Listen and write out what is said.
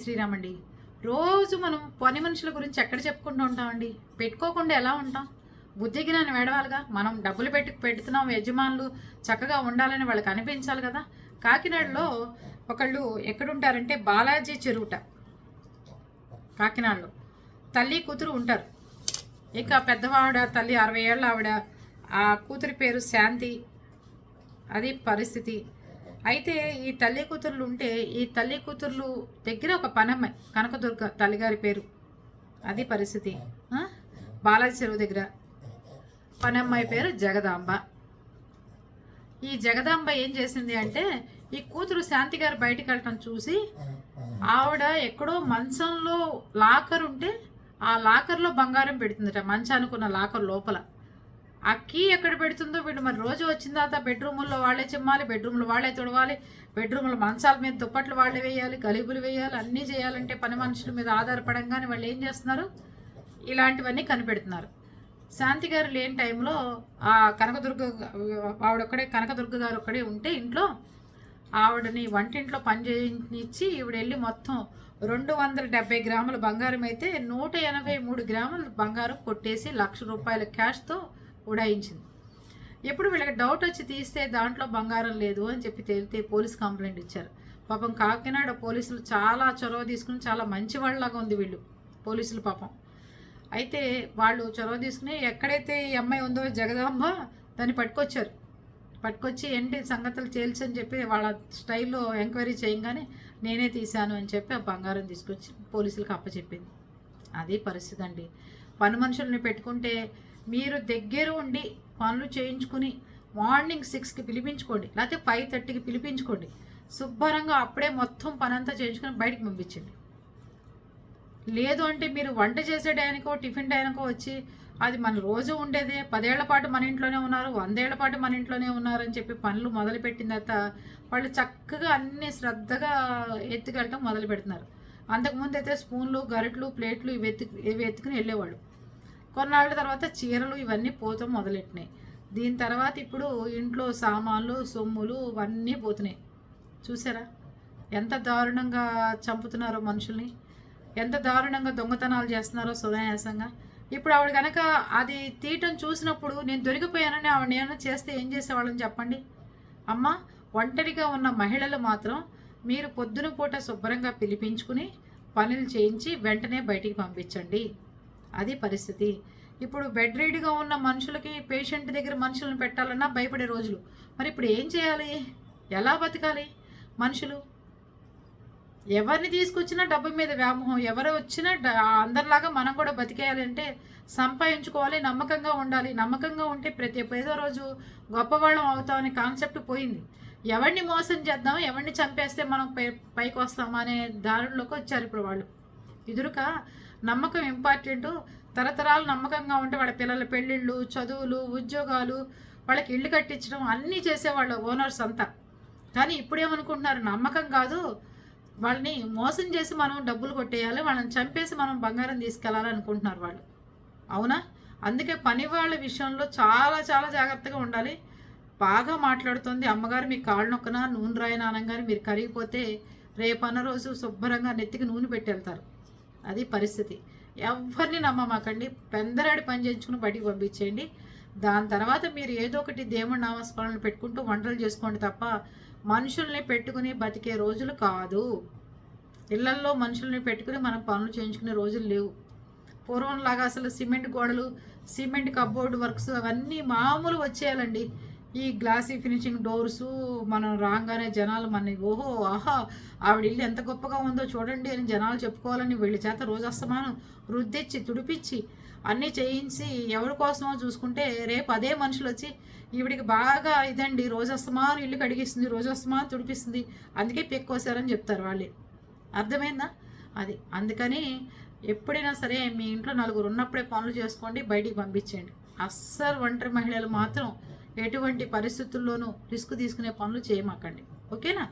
శ్రీరామండి. రోజు మనం పని మనుషుల గురించి ఎక్కడ చెప్పుకుంటూ ఉంటామండి? పెట్టుకోకుండా ఎలా ఉంటాం? బుద్ధికి జ్ఞానం వేడవాలిగా మనం డబ్బులు పెట్టి పెడుతున్నాం యజమానులు చక్కగా ఉండాలని వాళ్ళకి అనిపించాలి కదా? కాకినాడలో ఒకళ్ళు ఎక్కడుంటారంటే బాలాజీ చెరువుట. కాకినాడలో. తల్లి కూతురు ఉంటారు. ఇక పెద్దవాడ తల్లి అరవై ఏళ్ళ ఆవిడ ఆ కూతురి పేరు శాంతి. అది పరిస్థితి. అయితే ఈ తల్లి కూతుర్లు ఉంటే ఈ తల్లి కూతుర్లు దగ్గర ఒక పనమ్మాయి కనకదుర్గ తల్లిగారి పేరు. అది పరిస్థితి. బాలాజీ చెరువు దగ్గర పనమ్మాయి పేరు జగదాంబ. ఈ జగదాంబ ఏం చేసింది అంటే ఈ కూతురు శాంతి గారు బయటికి వెళ్ళటం చూసి ఆవిడ ఎక్కడో మంచంలో లాకర్ ఉంటే ఆ లాకర్లో బంగారం పెడుతుందట మంచానుకున్న లాకర్ లోపల. ఆ కీ ఎక్కడ పెడుతుందో వీళ్ళు మరి రోజు వచ్చిన తర్వాత బెడ్రూముల్లో వాళ్ళే చిమ్మాలి బెడ్రూమ్లు వాళ్ళే తుడవాలి బెడ్రూమ్లో మంచాల మీద దుప్పట్లు వాళ్ళే వేయాలి గలీబులు వేయాలి అన్నీ చేయాలంటే పని మనుషుల మీద ఆధారపడంగానే వాళ్ళు ఏం చేస్తున్నారు? ఇలాంటివన్నీ కనిపెడుతున్నారు. శాంతి గారు లేని టైంలో ఆ కనకదుర్గ ఆవిడొక్కడే కనకదుర్గ గారు ఒక్కడే ఉంటే ఇంట్లో ఆవిడని వంటింట్లో పని చేయించి ఈవిడ వెళ్ళి మొత్తం రెండు వందల డెబ్బై గ్రాముల బంగారం అయితే నూట ఎనభై మూడు గ్రాముల బంగారం కొట్టేసి లక్ష రూపాయల క్యాష్తో ఉడాయించింది. ఎప్పుడు వీళ్ళకి డౌట్ వచ్చి తీస్తే దాంట్లో బంగారం లేదు అని చెప్పి తేలితే పోలీస్ కంప్లైంట్ ఇచ్చారు. పాపం కాకినాడ పోలీసులు చాలా చొరవ తీసుకుని చాలా మంచి వాళ్ళలాగా ఉంది వీళ్ళు పోలీసులు పాపం. అయితే వాళ్ళు చొరవ తీసుకుని ఎక్కడైతే ఈ అమ్మాయి ఉందో జగదాంబ దాన్ని పట్టుకొచ్చారు. పట్టుకొచ్చి ఏంటి సంగతులు తేల్చి అని చెప్పి వాళ్ళ స్టైల్లో ఎంక్వైరీ చేయగానే నేనే తీశాను అని చెప్పి ఆ బంగారం తీసుకొచ్చి పోలీసులకు అప్పచెప్పింది. అదే పరిస్థితి అండి. పని మనుషుల్ని పెట్టుకుంటే మీరు దగ్గర ఉండి పనులు చేయించుకుని మార్నింగ్ సిక్స్కి పిలిపించుకోండి. లేకపోతే ఫైవ్ థర్టీకి పిలిపించుకోండి. శుభ్రంగా అప్పుడే మొత్తం పనంతా చేయించుకొని బయటికి పంపించండి. లేదు అంటే మీరు వంట చేసే టైంకో టిఫిన్ టైంకో వచ్చి అది మన రోజు ఉండేదే. పదేళ్ళ పాటు మన ఇంట్లోనే ఉన్నారు వందేళ్ళ పాటు మన ఇంట్లోనే ఉన్నారు అని చెప్పి పనులు మొదలుపెట్టిన తర్వాత వాళ్ళు చక్కగా అన్ని శ్రద్ధగా ఎత్తుకెళ్ళటం మొదలు పెడుతున్నారు అంతకుముందు అయితే స్పూన్లు గరిట్లు ప్లేట్లు ఇవి ఎత్తు ఇవి ఎత్తుకుని వెళ్ళేవాళ్ళు. కొన్నాళ్ళ తర్వాత చీరలు ఇవన్నీ పోతాం మొదలెట్టినాయి. దీని తర్వాత ఇప్పుడు ఇంట్లో సామాన్లు సొమ్ములు ఇవన్నీ పోతున్నాయి. చూసారా? ఎంత దారుణంగా చంపుతున్నారో మనుషుల్ని. ఎంత దారుణంగా దొంగతనాలు చేస్తున్నారో సునాయాసంగా. ఇప్పుడు ఆవిడ కనుక అది తీయటం చూసినప్పుడు నేను దొరికిపోయానని ఆవిడ ఏమైనా చేస్తే ఏం చేసేవాళ్ళని చెప్పండి. అమ్మ ఒంటరిగా ఉన్న మహిళలు మాత్రం మీరు పొద్దున పూట శుభ్రంగా పిలిపించుకుని పనులు చేయించి వెంటనే బయటికి పంపించండి. అది పరిస్థితి. ఇప్పుడు బెడ్ రీడ్గా ఉన్న మనుషులకి పేషెంట్ దగ్గర మనుషులను పెట్టాలన్నా భయపడే రోజులు. మరి ఇప్పుడు ఏం చేయాలి? ఎలా బతకాలి మనుషులు? ఎవరిని తీసుకొచ్చినా డబ్బు మీద వ్యామోహం ఎవరు వచ్చినా అందరిలాగా మనం కూడా బతికేయాలి అంటే సంపాదించుకోవాలి నమ్మకంగా ఉండాలి. నమ్మకంగా ఉంటే ప్రతి ఏదో రోజు గొప్పవాళ్ళం అవుతామనే కాన్సెప్ట్ పోయింది. ఎవరిని మోసం చేద్దాం ఎవరిని చంపేస్తే మనం పై పైకి వస్తాం అనే దారుల్లోకి వచ్చారు ఇప్పుడు వాళ్ళు. ఎదురుగా నమ్మకం ఇంపార్టెంట్. తరతరాలు నమ్మకంగా ఉంటే వాళ్ళ పిల్లల పెళ్ళిళ్ళు చదువులు ఉద్యోగాలు వాళ్ళకి ఇల్లు కట్టించడం అన్నీ చేసేవాళ్ళు ఓనర్స్ అంతా. కానీ ఇప్పుడేమనుకుంటున్నారు? నమ్మకం కాదు. వాళ్ళని మోసం చేసి మనం డబ్బులు కొట్టేయాలి వాళ్ళని చంపేసి మనం బంగారం తీసుకెళ్ళాలి అనుకుంటున్నారు వాళ్ళు. అవునా? అందుకే పని వాళ్ళ విషయంలో చాలా చాలా జాగ్రత్తగా ఉండాలి. బాగా మాట్లాడుతుంది అమ్మగారు. మీ కాళ్ళు నొక్కన? నూనె రాయన? అనగానే మీరు కరిగిపోతే రేపన్న రోజు శుభ్రంగా నెత్తికి నూనె పెట్టి వెళ్తారు. అది పరిస్థితి. ఎవరిని నమ్మమాకండి. పెందరాడి పని చేయించుకుని బయటికి పంపించేయండి. దాని తర్వాత మీరు ఏదో ఒకటి దేవుడి నామస్మరణలు పెట్టుకుంటూ వంటలు చేసుకోండి తప్ప మనుషుల్ని పెట్టుకుని బతికే రోజులు కాదు. ఇళ్ళల్లో మనుషుల్ని పెట్టుకుని మనం పనులు చేయించుకునే రోజులు లేవు. పూర్వంలాగా అసలు సిమెంట్ గోడలు సిమెంట్ కబోర్డ్ వర్క్స్ అవన్నీ మామూలు వచ్చేయాలండి. ఈ గ్లాసీ ఫినిషింగ్ డోర్స్ మనం రాగానే జనాలు మన ఓహో ఆహా ఆవిడ ఇల్లు ఎంత గొప్పగా ఉందో చూడండి అని జనాలు చెప్పుకోవాలని వీళ్ళ చేత రోజు అస్తమానం రుద్దిచ్చి తుడిపిచ్చి అన్నీ చేయించి ఎవరి కోసమో చూసుకుంటే రేపు అదే మనుషులు వచ్చి ఈవిడికి బాగా ఇదండి రోజు అస్తమానం ఇల్లు కడిగిస్తుంది రోజు అస్తమానం తుడిపిస్తుంది అందుకే పెక్కోసారని చెప్తారు వాళ్ళే. అర్థమైందా? అది. అందుకని ఎప్పుడైనా సరే మీ ఇంట్లో నలుగురు ఉన్నప్పుడే పనులు చేసుకోండి బయటికి పంపించేయండి. అస్సలు ఒంటరి మహిళలు మాత్రం ఎటువంటి పరిస్థితుల్లోనూ రిస్క్ తీసుకునే పనులు చేయమాకండి. ఓకేనా?